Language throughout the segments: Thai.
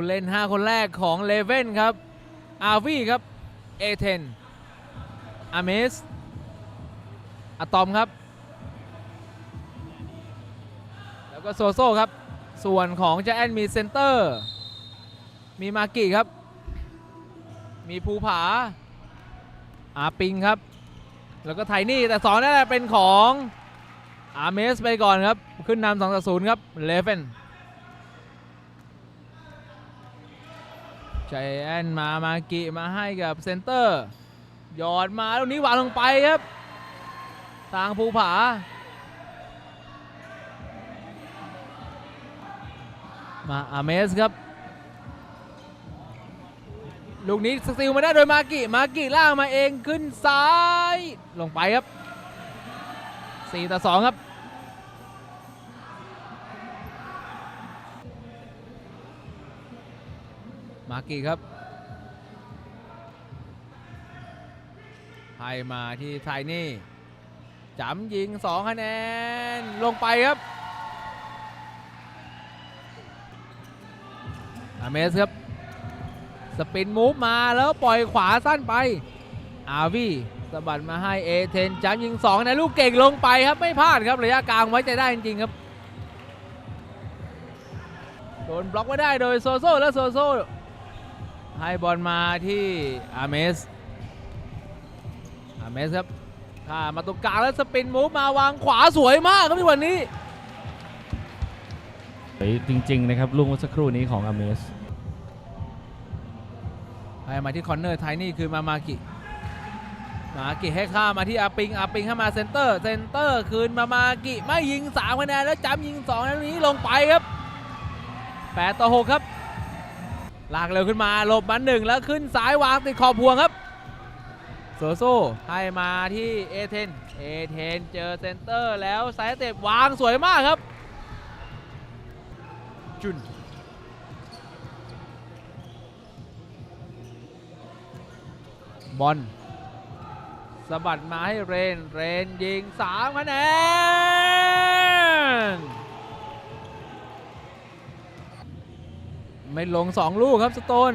ผู้เล่น 5 คนแรกของเลเว่นครับ อาวีครับเอเทนอาเมสอะตอมครับ แล้วก็โซโซครับ ส่วนของเจแอนมีเซนเตอร์ มีมากิครับ มีภูผา อาปิงครับ แล้วก็ไทนี่แต่สองนั่นแหละเป็นของอาเมสไปก่อนครับ ขึ้นนำสองต่อศูนย์ครับเลเว่น ใจแอนมามากิมาให้กับเซนเตอร์หยอดมาลูกนี้วางลงไปครับทางภูผา มาอาเมสครับ ลูกนี้สติลมาได้โดยมากิมากิล่างมาเองขึ้นซ้าย ลงไปครับ 4 ต่อ 2 ครับ มากิครับ ให้มาที่ไทนี่จำยิง2คะแนน ลงไปครับ อาเมสครับ สปินมูฟมาแล้วปล่อยขวาสั้นไป อาวีสะบัดมาให้เอเทนจำยิง2ในลูกเก่งลงไปครับ ไม่พลาดครับ ระยะกลางไว้ใจได้จริงๆครับ โดนบล็อกไว้ได้โดยโซโซและโซโซ ให้บอลมาที่อาเมสอาเมสครับข้ามาตรงกลางแล้วสปินมูฟมาวางขวาสวยมากครับในวันนี้จริง ๆ นะครับ ลูกเมื่อสักครู่นี้ของอเมสให้มาที่คอนเนอร์ไทนี่คือมามากิมากิให้ข้ามมาที่อาปิงอาปิงให้มาเซนเตอร์เซนเตอร์คืนมามากิไม่ยิง3คะแนนแล้วจำยิง2แล้วนี้ลงไปครับ8ต่อ6ครับ ลากเร็วขึ้นมาหลบมาหนึ่งแล้วขึ้นซ้ายวางติดขอบพวงครับโซโซให้มาที่เอเทนเอเทนเจอเซนเตอร์แล้วไซส์เตปวางสวยมากครับ จุนบอลสะบัดมาให้เรน เรนยิง3คะแนน ไม่ลง 2 ลูกครับสโตน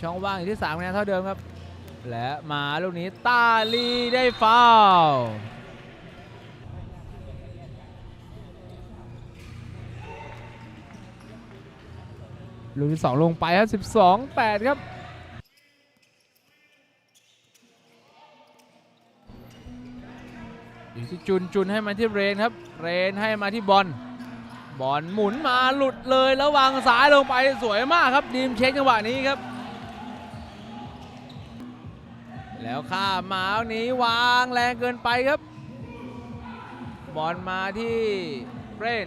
ช่องว่างอยู่ที่3คะแนนเท่าเดิมครับ และมาลูกนี้ตาลีได้ฟาวลูกที่ 2 ลงไปครับ 12 8 ครับอยู่ที่จุนจุนให้มาที่เรนครับ เรนให้มาที่บอล บอลหมุนมาหลุดเลยแล้ววางซ้ายลงไปสวยมากครับดีมเช็คจังหวะนี้ครับ แล้วข้ามมาเอานี้วางแรงเกินไปครับ บอลมาที่เรน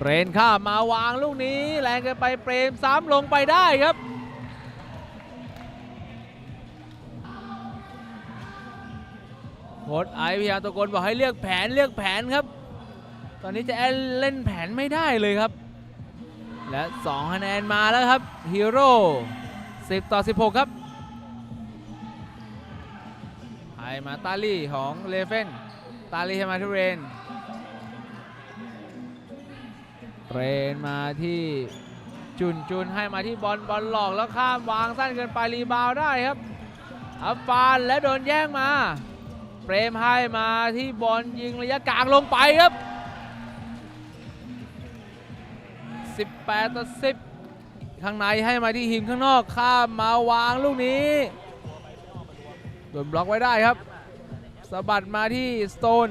เรนข้ามมาวางลูกนี้ แรงเกินไปเปรมซ้ำลงไปได้ครับโค้ดไอพยายามตะโกนบอกให้เลือกแผนเลือกแผนครับ ตอนนี้จะแอนเล่นแผนไม่ได้เลยครับ และ2คะแนนมาแล้วครับฮีโร่10 ต่อ 16 ครับไอมาตาลี่ของเลเฟนตาลี่ให้มาที่เรนเรนมาที่จุนจุนให้มาที่บอลบอลหลอกแล้วข้ามวางสั้นเกินไปรีบาวด์ได้ครับอัฟฟานและโดนแย่งมาเฟรมให้มาที่บอลยิงระยะกลางลงไปครับ 18ต่อ10 ข้างในให้มาที่หิมข้างนอกข้ามมาวางลูกนี้โดนบล็อกไว้ได้ครับสะบัดมาที่สโตน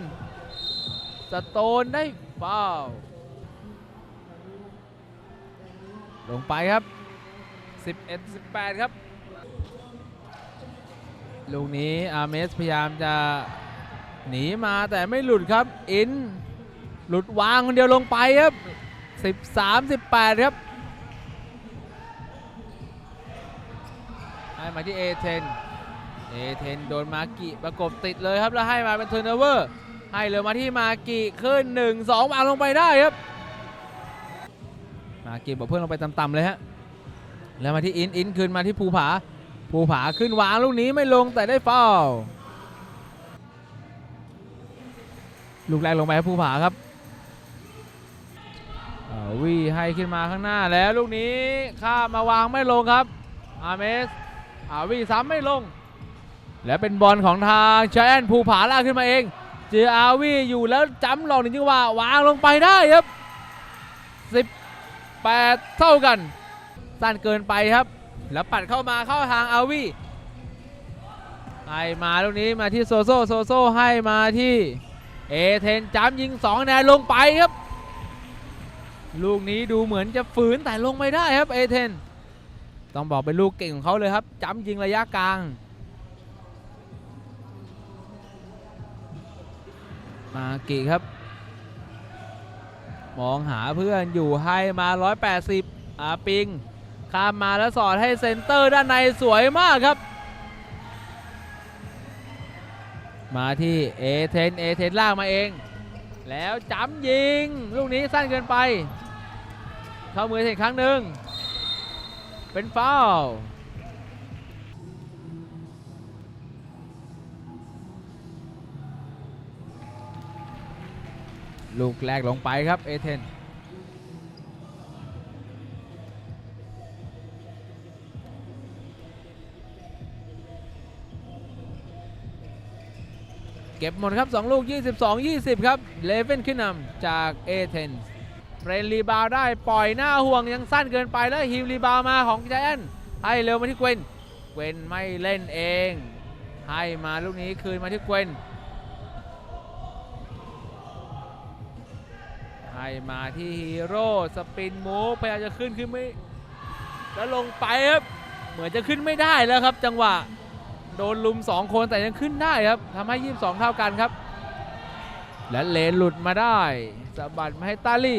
สโตนได้ฟาวลงไปครับ 11 18 ครับ ลูกนี้อาเมสพยายามจะหนีมาแต่ไม่หลุดครับ อิน หลุดวางคนเดียวลงไปครับ 13 18 ครับให้มาที่เอเทนเอเทนโดนมากิประกบติดเลยครับ แล้วให้มาเป็นเทอร์เนเวอร์ให้เลยมาที่มากิขึ้น 1 2วางลงไปได้ครับ มากิบอกเพื่อนลงไปต่ำๆเลยฮะแล้วมาที่อินอินคืนมาที่ภูผาภูผาขึ้นวางลูกนี้ไม่ลงแต่ได้ฟาวล์ลูกแรกลงไปให้ภูผาครับ วีให้ขึ้นมาข้างหน้าแล้วลูกนี้ข้ามมาวางไม่ลงครับอาเมสอาวีซ้ำไม่ลง และเป็นบอลของทางชแอนภูผาลากขึ้นมาเอง เจออาวีอยู่แล้วจำหลอกหนึ่งจังหวะวางลงไปได้ครับ 18 เท่ากัน สั้นเกินไปครับ แล้วปัดเข้ามาเข้าทางอาวีให้มาลูกนี้มาที่โซโซโซโซให้มาที่เอเทนจำยิง2แนนลงไปครับ ลูกนี้ดูเหมือนจะฝืนแต่ลงไม่ได้ครับเอเทน ต้องบอกเป็นลูกเก่งของเขาเลยครับจ้ำยิงระยะกลาง มากิครับ มองหาเพื่อนอยู่ให้มา 180 อาปิง ข้ามมาแล้วสอดให้เซนเตอร์ด้านในสวยมากครับ มาที่เอเทน เอเทนลากมาเอง แล้วจำยิง ลูกนี้สั้นเกินไป เข้ามืออีกครั้งหนึ่ง เป็นฟาวล์ลูกแรกลงไปครับเอเทน เก็บหมดครับ 2 ลูก 22 20 ครับเลเว่นขึ้นนำจากเอเทนเรนรีบาวได้ปล่อยหน้าห่วงยังสั้นเกินไปแล้วฮิมรีบาวมาของแจนให้เร็วมาที่เกวนเกวนไม่เล่นเอง ให้มาลูกนี้คืนมาที่เกวนให้มาที่ฮีโร่สปินมูฟพยายามจะขึ้นขึ้นไม่ แล้วลงไปครับ เหมือนจะขึ้นไม่ได้แล้วครับจังหวะ โดนลุม 2 คนแต่ยังขึ้นได้ครับทำให้ 22 เท่ากันครับ และเลนหลุดมาได้สะบัดมาให้ตาลี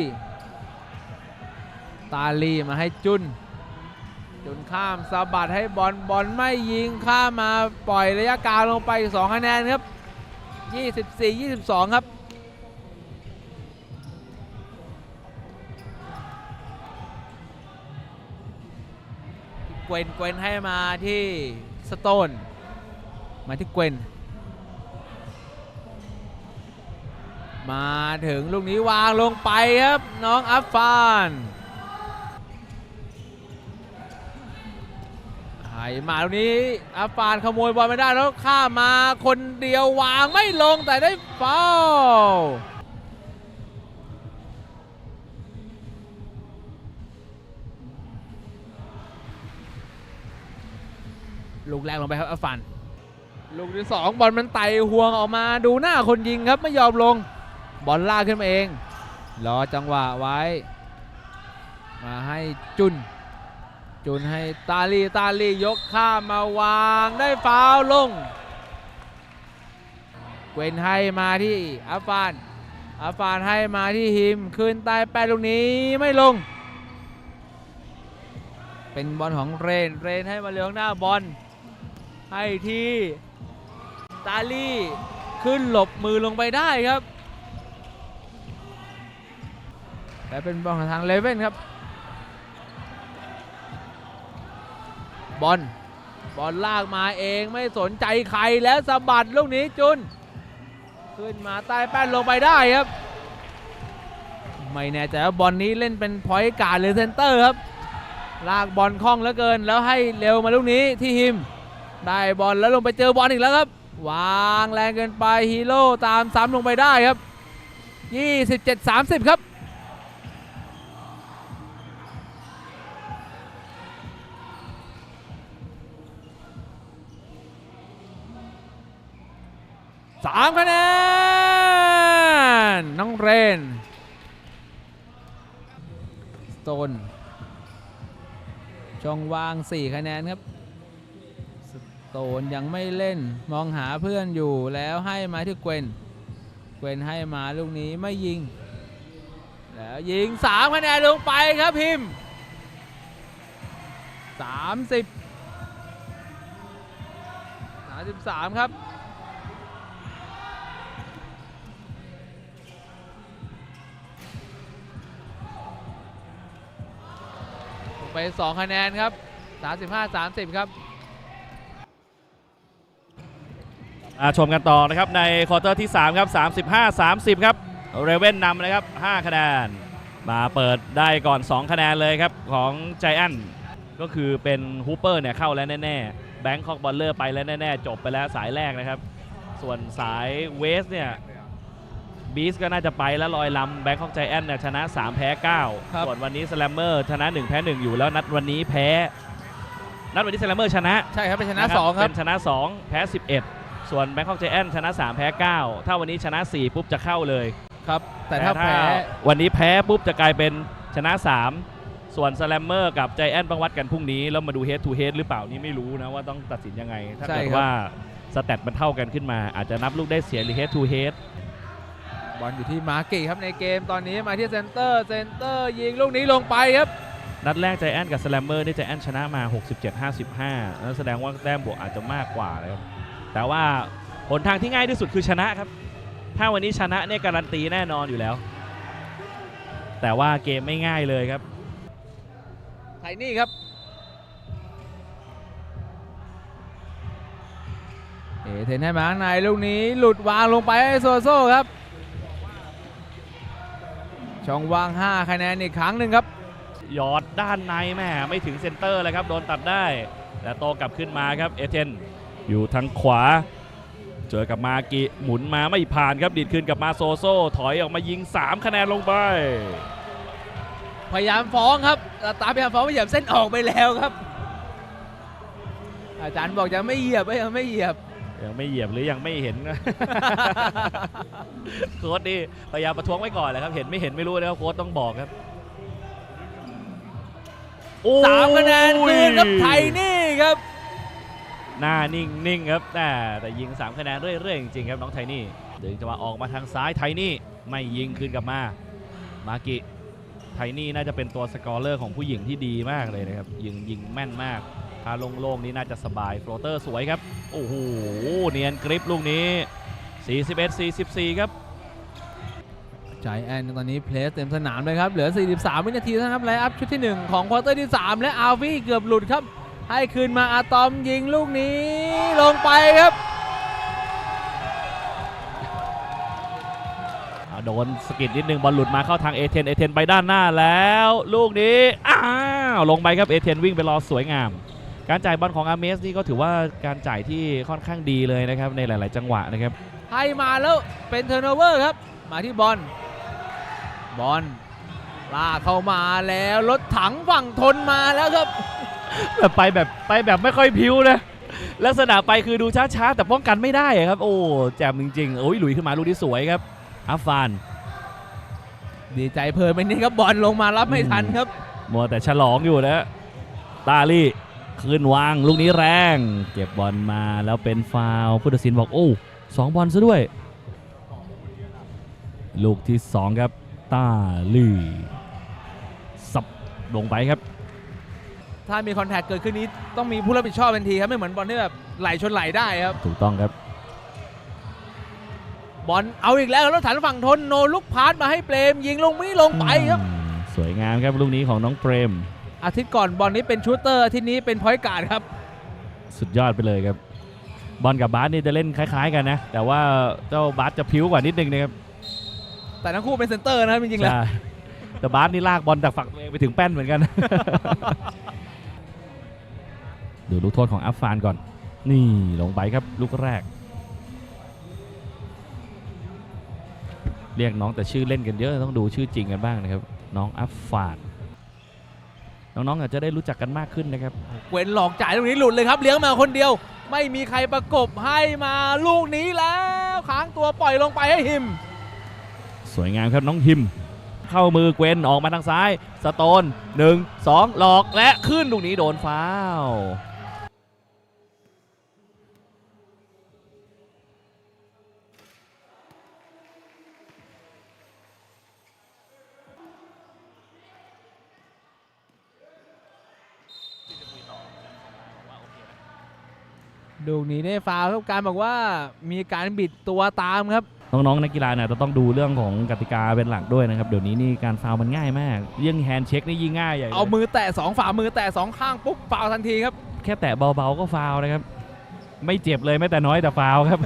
ตาลีมาให้จุน จุนข้ามสะบัดให้บอลบอลไม่ยิงข้ามมาปล่อยระยะกลางลงไปอีก2คะแนนครับ 24 22 ครับเกวนเกวนให้มาที่สโตน มาที่เกวนมาถึงลูกนี้วางลงไปครับ น้องอัฟฟานให้มาลูกนี้อัฟฟานขโมยบอลไม่ได้แล้วข้ามาคนเดียววางไม่ลงแต่ได้ฟาวล์ลูกแรกลงไปครับอัฟฟาน ลูกที่สองบอลมันไต่ห่วงออกมาดูหน้าคนยิงครับไม่ยอมลง บอลลากขึ้นมาเอง รอจังหวะไว้ มาให้จุน จุนให้ตาลีตาลียกข้ามมาวางได้ฟาวลง เกวนให้มาที่อาฟาน อาฟานให้มาที่ฮิมคืนใต้แปดลูกนี้ไม่ลง เป็นบอลของเรน เรนให้มาเลี้ยงหน้าบอลให้ที่ ตาลี่ขึ้นหลบมือลงไปได้ครับและเป็นบอลของทางเลเว่นครับ บอลบอลลากมาเองไม่สนใจใครแล้วสะบัดลูกนี้จุน ขึ้นมาใต้แป้นลงไปได้ครับ ไม่แน่ใจว่าบอลนี้เล่นเป็นพอยต์การ์ดหรือเซนเตอร์ครับ ลากบอลคล่องเหลือเกิน แล้วให้เร็วมาลูกนี้ที่ฮิม ได้บอลแล้วลงไปเจอบอลอีกแล้วครับ วางแรงเกินไปฮีโร่ตามซ้ำลงไปได้ครับ 27 30 ครับ สามคะแนน น้องเรนสโตนช่องวาง 4 คะแนนครับ โตนยังไม่เล่นมองหาเพื่อนอยู่แล้วให้มาที่เกวนเกวนให้มาลูกนี้ไม่ยิง แล้วยิง3คะแนนลงไปครับพิมพ์30 33ครับไป 2 คะแนนครับ 35 30 ครับ ชมกันต่อนะครับในควอเตอร์ที่ 3 ครับ 35 30 ครับเรเว่นนำนะครับ 5 คะแนน มาเปิดได้ก่อน 2 คะแนนเลยครับ ของไจแอนก็คือเป็นฮูเปอร์เนี่ยเข้าแล้วแน่ๆแบงคอกบอลเลอร์ไปแล้วแน่ๆ จบไปแล้วสายแรกนะครับ ส่วนสายเวสเนี่ยบีสก็น่าจะไปแล้วลอยลำแบงคอกไจแอนเนี่ยชนะ 3 แพ้ครับ9ส่วนวันนี้สแลมเมอร์ชนะ 1 แพ้ 1 อยู่แล้วนัดวันนี้แพ้ นัดวันนี้สแลมเมอร์ชนะ ใช่ครับเป็นชนะนะครับสองครับเป็นชนะ 2 แพ้ 11 ส่วนแบงคอกไจแอนชนะ 3 แพ้ 9 ถ้าวันนี้ชนะ 4 ปุ๊บจะเข้าเลยครับ แต่ถ้าแพ้วันนี้แพ้ปุ๊บจะกลายเป็นชนะ 3 ส่วนสแลมเมอร์กับไจแอนต้องวัดกันพรุ่งนี้ แล้วมาดูเฮดทูเฮดหรือเปล่านี่ไม่รู้นะว่าต้องตัดสินยังไง ถ้าใช่เกิดครับว่าสแตทมันเท่ากันขึ้นมา อาจจะนับลูกได้เสียหรือเฮดทูเฮดบอลอยู่ที่มาร์กิครับในเกมตอนนี้มาที่เซนเตอร์เซนเตอร์ยิงลูกนี้ลงไปครับนัดแรกไจแอนกับสแลมเมอร์นี่ไจแอนชนะมา 67-55นั่นแสดงว่าแต้มบวกอาจจะมากกว่านะครับ แต่ว่าหนทางที่ง่ายที่สุดคือชนะครับ ถ้าวันนี้ชนะเนี่ยการันตีแน่นอนอยู่แล้ว แต่ว่าเกมไม่ง่ายเลยครับไทนี่ครับเอเทนให้มาข้างในลูกนี้หลุดวางลงไปให้โซโซ่ครับ ช่องว่าง 5 คะแนนอีกครั้งหนึ่งครับหยอดด้านในแม่ไม่ถึงเซนเตอร์เลยครับ โดนตัดได้ แต่โตกลับขึ้นมาครับเอเทน อยู่ทางขวา เจอกับมากิหมุนมาไม่ผ่านครับดีดขึ้นกับมาโซโซ ถอยออกมายิง 3 คะแนนลงไป พยายามฟ้องครับแต่ตามพยายามฟ้องไม่เหยียบเส้นออกไปแล้วครับ อาจารย์บอกจะไม่เหยียบไม่ยังไม่เหยียบยังไม่เหยียบหรือยังไม่เห็นโค้ดนี่พยายามประท้วงไว้ก่อนแหละครับ เห็นไม่เห็นไม่รู้นะครับโค้ดต้องบอกครับโอ้ยสามคะแนนคืนครับไทนี่ครับ หน้านิ่งนิ่งครับแต่แต่ยิง 3 คะแนนเรื่อย ๆ จริงๆครับน้องไทนี่ดึงจังหวะออกมาทางซ้ายไทนี่ไม่ยิงคืนกลับมา มากิไทนี่น่าจะเป็นตัวสกอร์เลอร์ของผู้หญิงที่ดีมากเลยนะครับ ยิงยิงแม่นมากถ้าโล่งๆนี้น่าจะสบายโฟลเตอร์สวยครับ โอ้โหเนียนกริปลูกนี้ 41-44 ครับใจแอนตอนนี้เพลสเต็มสนามเลยครับ เหลือ 43 วินาทีเท่านั้นครับไลน์อัพชุดที่ 1 ของควอเตอร์ที่ 3 และอาร์วีเกือบหลุดครับ ให้คืนมาอาตอมยิงลูกนี้ลงไปครับอ่าโดนสะกิดนิดนึงบอลหลุดมาเข้าทางเอเทนเอเทนไปด้านหน้าแล้ว ลูกนี้อ้าวลงไปครับเอเทนวิ่งไปรอสวยงาม การจ่ายบอลของอาเมสนี่ก็ถือว่าการจ่ายที่ค่อนข้างดีเลยนะครับในหลาย ๆ จังหวะนะครับให้มาแล้วเป็นเทอร์โนเวอร์ครับ มาที่บอลบอลลากเข้ามาแล้วรถถังฝั่งทนมาแล้วครับ แบบไปแบบไปแบบไม่ค่อยพิ้วนะลักษณะไปคือดูช้าๆแต่ป้องกันไม่ได้อะครับ โอ้แจ่มจริงๆโอ้ยหลุยขึ้นมาลูกที่สวยครับอัฟฟานดีใจเพลินไปนี่ครับบอลลงมารับไม่ทันครับมัวแต่ฉลองอยู่นะตาลี่คืนวางลูกนี้แรง เก็บบอลมาแล้วเป็นฟาวล์ผู้ตัดสินบอกโอ้สองบอลซะด้วย ลูกที่สองครับตาลี่สับลงไปครับ ถ้ามีคอนแทคเกิดขึ้นนี้ต้องมีผู้รับผิดชอบทันทีครับไม่เหมือนบอลที่แบบไหลชนไหลได้ครับ ถูกต้องครับ บอลเอาอีกแล้วรถถังฝั่งทนโนลุกพาสมาให้เปรมยิงลงไม่ลงไปครับอืมสวยงามครับลูกนี้ของน้องเปรม อาทิตย์ก่อนบอลนี้เป็นชูตเตอร์อาทิตย์นี้เป็นพอยต์การ์ดครับ สุดยอดไปเลยครับ บอลกับบาสนี่จะเล่นคล้าย ๆ กันนะ แต่ว่าเจ้าบาสจะพิ้วกว่านิดนึงนะครับแต่ทั้งคู่เป็นเซนเตอร์นะครับจริงๆแล้วใช่แต่บาสนี่ลากบอลจากฝั่งตัวเองไปถึงแป้นเหมือนกัน ดูลูกโทษของอัฟฟานก่อน นี่ลงไปครับลูกแรก เรียกน้องแต่ชื่อเล่นกันเยอะต้องดูชื่อจริงกันบ้างนะครับ น้องอัฟฟานน้องๆอาจจะได้รู้จักกันมากขึ้นนะครับ เว้นหลอกจ่ายลูกนี้หลุดเลยครับเลี้ยงมาคนเดียว ไม่มีใครประกบให้มาลูกนี้แล้วค้างตัวปล่อยลงไปให้หิม สวยงามครับน้องฮิม เข้ามือเกวนออกมาทางซ้าย สโตน 1 2 หลอกและขึ้นลูกนี้โดนฟาว ล์ลูกนี้ได้ฟาวล์ครับการบอกว่ามีการบิดตัวตามครับ น้องๆนักกีฬาเนี่ยจะต้องดูเรื่องของกติกาเป็นหลักด้วยนะครับ เดี๋ยวนี้นี่การฟาวล์มันง่ายมากเรื่องแฮนด์เช็คนี่ยิ่งง่ายใหญ่ลยเอามือแตะสองฝ่ามือแตะสองข้างปุ๊บฟาวล์ทันทีครับ แค่แตะเบาๆก็ฟาวล์นะครับ ไม่เจ็บเลยแม้แต่น้อยแต่ฟาวล์ครับ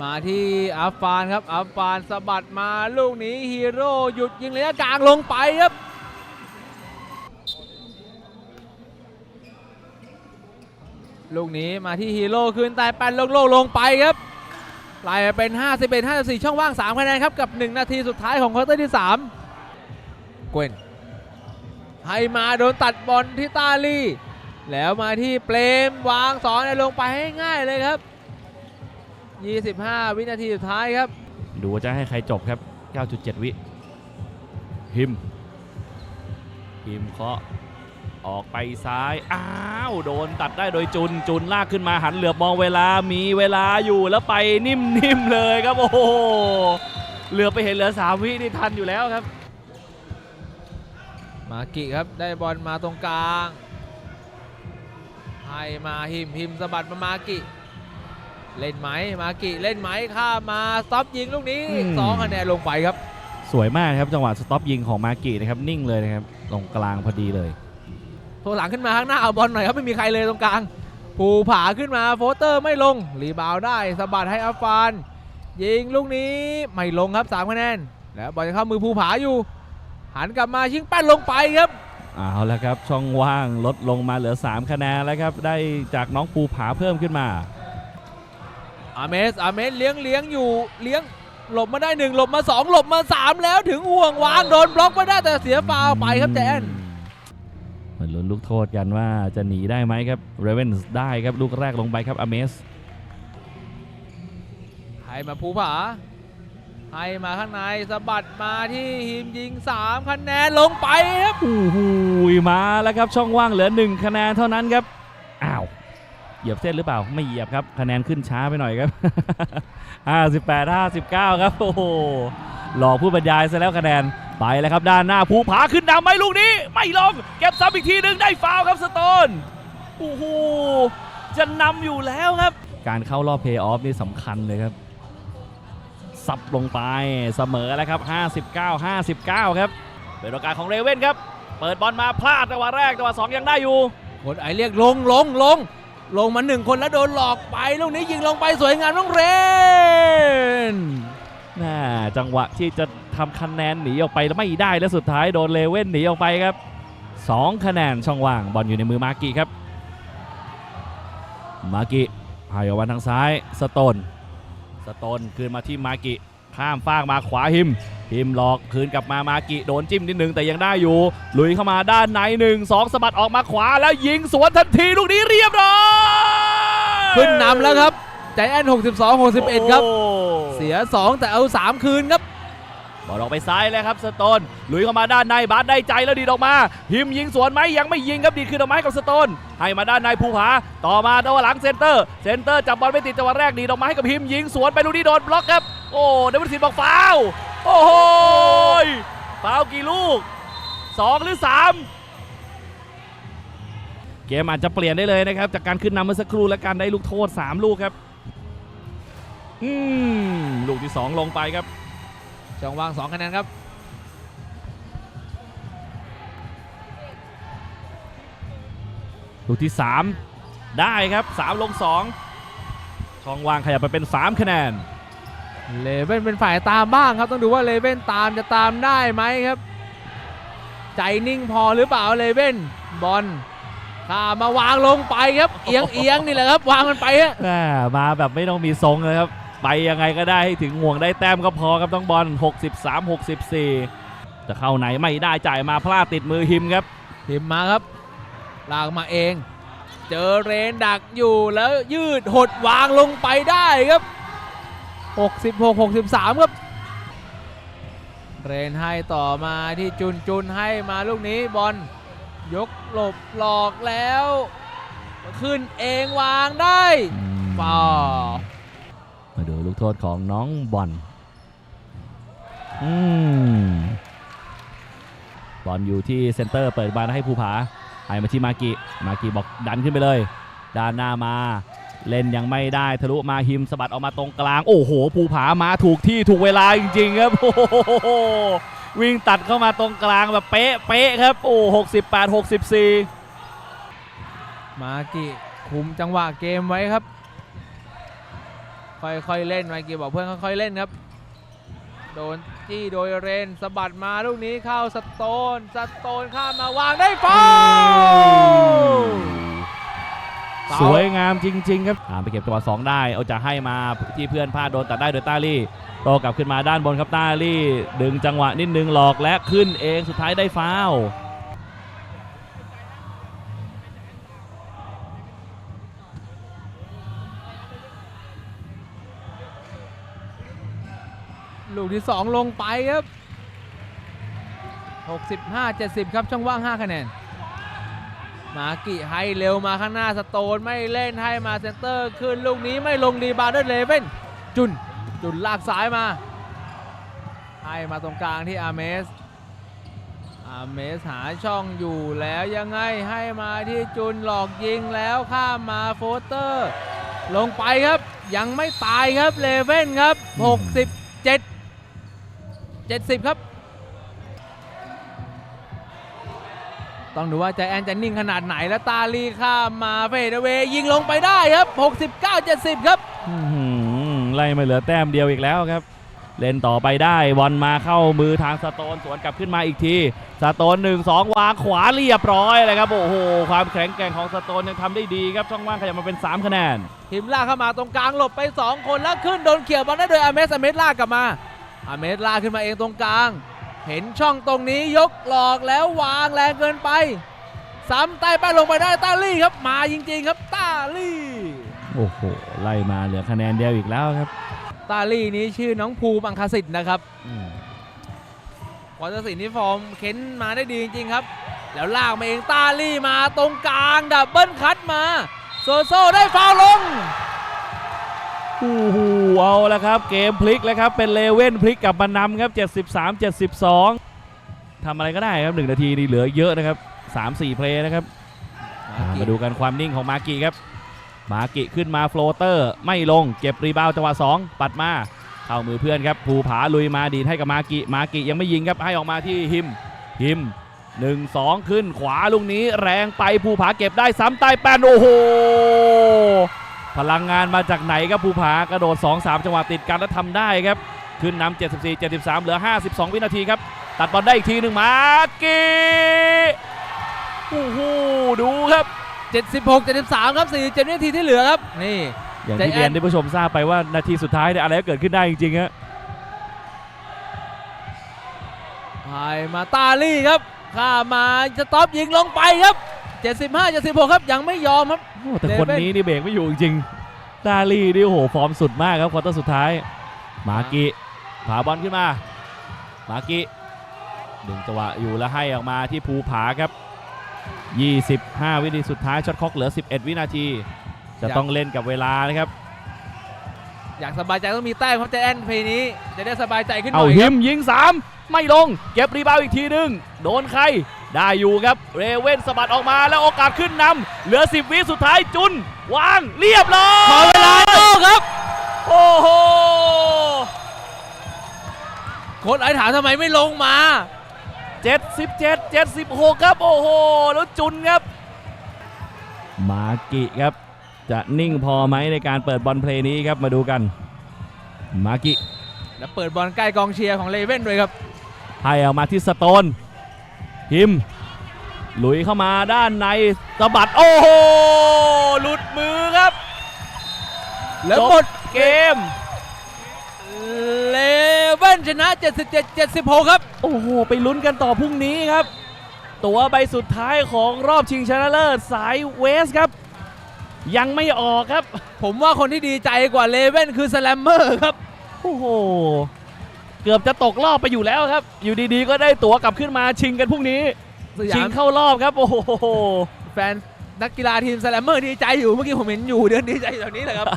มาที่อัฟฟานครับอัฟฟานสะบัดมาลูกนี้ฮีโร่หยุดยิงระยะกลางลงไปครับ ลูกนี้มาที่ฮีโร่คืนแต่แปนโลกโลกลงไปครับไล่มาเป็น 51 54 ช่องว่าง 3 คะแนนครับกับ 1 นาทีสุดท้ายของควอเตอร์ที่ 3 เกวนให้มาโดนตัดบอลที่ตาลีแล้วมาที่เปรมวางสอนลงไปให้ง่ายเลยครับ 25 วินาทีสุดท้ายครับ ดูว่าจะให้ใครจบครับ 9.7 วิ หิมหิมเคาะ ออกไปซ้าย อ้าว โดนตัดได้โดยจุน จุนลากขึ้นมาหันเหลือบมองเวลา มีเวลาอยู่แล้วไปนิ่มๆเลยครับ โอ้โห เหลือไปเห็นเหลือ3วินี่ทันอยู่แล้วครับ มากิครับได้บอลมาตรงกลาง ให้มาหิมหิมสะบัดมามากิ เล่นไหมมากิเล่นไหมข้ามมาสต็อปยิงลูกนี้อืม สองคะแนนลงไปครับ สวยมากครับจังหวะสต็อปยิงของมากินะครับนิ่งเลยนะครับตรงกลางพอดีเลย โทรหลังขึ้นมาข้างหน้าเอาบอลหน่อยครับไม่มีใครเลยตรงกลางภูผาขึ้นมาโฟเตอร์ไม่ลงรีบาวด์ได้สะบัดให้อัฟฟานยิงลูกนี้ไม่ลงครับ3คะแนนแล้วบอลจะเข้ามือภูผาอยู่ หันกลับมาชิงแป้นลงไปครับเอาละครับช่องว่างลดลงมาเหลือ 3 คะแนนแล้วครับได้จากน้องภูผาเพิ่มขึ้นมาอาเมสอาเมสเลี้ยงเลี้ยงอยู่เลี้ยงหลบมาได้หนึ่งหลบมาสองหลบมาสามแล้วถึงห่วงวางโดนบล็อกไม่ได้แต่เสียฟาวล์ไปครับแจนเห มือนลุ้นลูกโทษกันว่าจะหนีได้ไหมครับเรเวนส์ได้ครับลูกแรกลงไปครับอเมสให้มาภูผาให้มาข้างในสะบัดมาที่หิมยิง 3 คะแนนลงไปครับโอ้โหมาแล้วครับช่องว่างเหลือ 1 คะแนนเท่านั้นครับอ้าวเหยียบเส้นหรือเปล่าไม่เหยียบครับคะแนนขึ้นช้าไปหน่อยครับ 58 59 ครับโอ้โหหลอกผู้บรรยายซะแล้วคะแนนไปแล้วครับด้านหน้าภูผาขึ้นนำไหมลูกนี้ ไม่ลงเก็บซ้ำอีกทีหนึ่งได้ฟาวล์ครับสโตนโอ้โหจะนำอยู่แล้วครับ การเข้ารอบเพย์ออฟนี่สำคัญเลยครับซับลงไปเสมอแล้วครับ 59 59 ครับ เป็นโอกาสของเรเว่นครับ เปิดบอลมาพลาดจังหวะแรกจังหวะสองยังได้อยู่คนไอเรียกลงลงลง ลงมาหนึ่งคนแล้วโดนหลอกไปลูกนี้ยิงลงไปสวยงามน้องเรนน่าจังหวะที่จะทำคะแนนหนีออกไปแล้วไม่ได้แล้วสุดท้ายโดนเลเว่นหนีออกไปครับ 2 คะแนนช่องว่างบอลอยู่ในมือมากิครับ มากิให้ออกมาทางซ้ายสโตนสโตนคืนมาที่มากิข้ามฟากมาขวาหิมหิมหลอกคืนกลับมามากิโดนจิ้มนิดนึงแต่ยังได้อยู่ ลุยเข้ามาด้านในหนึ่งสองสะบัดออกมาขวาแล้วยิงสวนทันทีลูกนี้เรียบร้อยขึ้นนำแล้วครับใจแอน62 61 ครับโอ้เสีย 2 แต่เอา 3 คืนครับ บอลออกไปซ้ายเลยครับสโตนลุยเข้ามาด้านในบาสได้ใจแล้วดีดออกมาหิมยิงสวนไหมยังไม่ยิงครับดีดคืนออกไม้กับสโตนให้มาด้านในภูผาต่อมาด้านหลังเซนเตอร์เซนเตอร์จับบอลไม่ติดจังหวะแรกดีดออกมาให้กับหิมยิงสวนไปลูกนี้โดนบล็อกครับโอ้เดวิดสินบอกฟาวโอ้โหฟาวกี่ลูกสองหรือสามเกมอาจจะเปลี่ยนได้เลยนะครับ จากการขึ้นนำเมื่อสักครู่และการได้ลูกโทษ 3 ลูกครับ อืม ลูกที่ 2 ลงไปครับ ช่องว่าง2คะแนนครับลูกที่ 3 ได้ครับ 3 ลง2ช่องว่างขยับไปเป็น 3 คะแนน เลเว่นเป็นฝ่ายตามบ้างครับ ต้องดูว่าเลเว่นตามจะตามได้ไหมครับ ใจนิ่งพอหรือเปล่าเลเว่นบอลข้ามมาวางลงไปครับ เอียงเอียงนี่แหละครับ วางมันไปฮะแหม่มาแบบไม่ต้องมีทรงเลยครับ ไปยังไงก็ได้ให้ถึงห่วงได้แต้มก็พอครับต้องบอล 63 64 จะเข้าไหนไม่ได้จ่ายมาพลาดติดมือหิมครับพิมพ์มาครับลากมาเอง เจอเรนดักอยู่แล้วยืดหดวางลงไปได้ครับ 66 63 ครับ เรนให้ต่อมาที่จุนจุนให้มาลูกนี้บอลยกหลบหลอกแล้ว ขึ้นเองวางได้เปล่ามาดูลู กโทษของน้องบอลอืมบอลอยู่ที่เซนเตอร์เปิดบอลให้ภูผาให้มาที่มากิมากิบอกดันขึ้นไปเลย ด้านหน้ามาเล่นยังไม่ได้ทะลุมาหิมสะบัดออกมาตรงกลาง โอ้โห ภูผามาถูกที่ถูกเวลาจริง ๆ ครับโอ้โหวิ่งตัดเข้ามาตรงกลางแบบเป๊ะเป๊ะครับ โอ้68 64มากิคุมจังหวะเกมไว้ครับ ค่อยๆเล่นไมกี้บอกเพื่อนค่อยๆเล่นครับ โดนจี้โดยเรนสะบัดมาลูกนี้เข้าสโตนสโตนข้ามมาวางได้ฟาวสวยงามจริง ๆ ครับอ่าไปเก็บจังหวะสองได้ เอาจะให้มาที่เพื่อนพลาดโดนตัดได้โดยต้าลี่โตกลับขึ้นมาด้านบนครับต้าลี่ ดึงจังหวะนิดนึงหลอกและขึ้นเองสุดท้ายได้ฟาว ที่2ลงไปครับ65 70 ครับช่องว่าง 5 คะแนน มากิให้เร็วมาข้างหน้าสโตนไม่เล่นให้มาเซนเตอร์ขึ้นลูกนี้ไม่ลงรีบาวด์ด้วยเลเว่นจุน จุนลากซ้ายมา ให้มาตรงกลางที่อาร์เมส อาร์เมสหาช่องอยู่แล้วยังไงให้มาที่จุนหลอกยิงแล้วข้ามมาโฟเตอร์ ลงไปครับยังไม่ตายครับเลเว่นครับ 67 70 ครับ ต้องดูว่าใจแอนจะนิ่งขนาดไหนแล้วตาลีข้ามมาเฟดเวย์ยิงลงไปได้ครับ 69 70 ครับอื้อหือไล่มาเหลือแต้มเดียวอีกแล้วครับ เล่นต่อไปได้บอลมาเข้ามือทางสโตนสวนกลับขึ้นมาอีกทีสโตน1 2วางขวาเรียบร้อยเลยครับโอ้โหความแข็งแกร่งของสโตนยังทำได้ดีครับช่องว่างขยับมาเป็น 3 คะแนนทีมลากเข้ามาตรงกลางหลบไป 2 คนแล้วขึ้นโดนเขี่ยวบอลได้โดยอาเมสอาเมสลากกลับมา อาเมสลากขึ้นมาเองตรงกลาง เห็นช่องตรงนี้ยกหลอกแล้ววางแรงเกินไป ซ้ำใต้ป้ายลงไปได้ต้าลี่ครับมาจริงๆครับต้าลี่โอ้โหไล่มาเหลือคะแนนเดียวอีกแล้วครับต้าลี่นี้ชื่อน้องภูมิอังคสิทธิ์นะครับอืมวัตสินนี่ฟอร์มเค้นมาได้ดีจริงๆครับ แล้วลากมาเองต้าลี่มาตรงกลางดับเบิลคัตมา โซโซได้ฟาวล์ลงโอ้โห เอาละครับ เกมพลิกแล้วครับ เป็นเลเว่นพลิกกลับมานำครับ 73 72 ทำอะไรก็ได้ครับ 1 นาทีนี่เหลือเยอะนะครับ 3-4 เพลย์นะครับอ่ามาดูกันความนิ่งของมากิครับ มากิขึ้นมาโฟลเตอร์ ไม่ลงเก็บรีบาวด์จังหวะ 2 ปัดมา เข้ามือเพื่อนครับ ภูผาลุยมาดีดให้กับมากิ มากิยังไม่ยิงครับ ให้ออกมาที่หิมหิม1 2ขึ้นขวาลูกนี้แรงไปภูผาเก็บได้ซ้ำใต้แป้นโอ้โห พลังงานมาจากไหนครับภูผากระโดด 2-3 จังหวะติดกันแล้วทำได้ครับ ขึ้นนำ74 73 เหลือ 52 วินาทีครับ ตัดบอลได้อีกทีหนึ่งมากิโอ้โหดูครับ 76 73 ครับ4 7วินาทีที่เหลือครับ นี่ อย่างใจที่แอนเรียนท่านผู้ชมทราบไปว่านาทีสุดท้ายเนี่ยอะไรก็เกิดขึ้นได้จริงๆฮะให้มาตาลี่ครับข้ามมาสต็อปยิงลงไปครับ 75 76 ครับยังไม่ยอมครับ โอ้แต่เดวิดคนนี้นี่เบรกไม่อยู่จริงๆดาลี่นี่โอ้โหฟอร์มสุดมากครับควอเตอร์สุดท้าย มากิผาบอลขึ้นมา มากิดึงจังหวะอยู่แล้วให้ออกมาที่ภูผาครับ 25 วินาทีสุดท้ายช็อตคล็อกเหลือ 11 วินาที จะต้องเล่นกับเวลานะครับ อยากสบายใจต้องมีแต้มครับใจแอนเพลย์นี้ จะได้สบายใจขึ้นหเอาน่อยคหิรับมยิง 3 ไม่ลง เก็บรีบาวด์อีกทีหนึง โดนใคร ได้อยู่ครับ เรเว่นสะบัดออกมาแล้วโอกาสขึ้นนำเหลือ 10 วิสุดท้ายจุน วางเรียบร้อยขอเวลาโต้ครับ โอ้โหโค้ชไอ้ถามทำไมไม่ลงมา 77 76 ครับ โอ้โห แล้วจุนครับ มากิครับ จะนิ่งพอไหมในการเปิดบอลเพลย์นี้ครับมาดูกัน มากิ แล้วเปิดบอลใกล้กองเชียร์ของเลเว่นด้วยครับ ให้ออกมาที่สโตน หิมหลุยเข้ามาด้านในสะบัด โอ้โห หลุดมือครับ แล้วจบหมดเกม เลเว่นชนะ 77 76 ครับ โอ้โห ไปลุ้นกันต่อพรุ่งนี้ครับ ตั๋วใบสุดท้ายของรอบชิงชนะเลิศสายเวสครับ ยังไม่ออกครับ ผมว่าคนที่ดีใจกว่าเลเว่นคือสแลมเมอร์ครับ โอ้โห เกือบจะตกรอบไปอยู่แล้วครับ อยู่ดีๆ ก็ได้ตั๋วกลับขึ้นมาชิงกันพรุ่งนี้สชิยางมเข้ารอบครับ โอ้โห แฟนนักกีฬาทีมสแลมเมอร์ดีใจอยู่เมื่อกี้ผมเห็นอยู่เดือนดีใจอยู่แถวนี้แหละครับ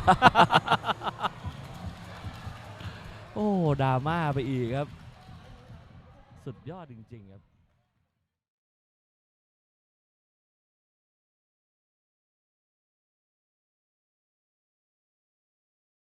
โอ้ดราม่าไปอีกครับ สุดยอดจริงๆครับ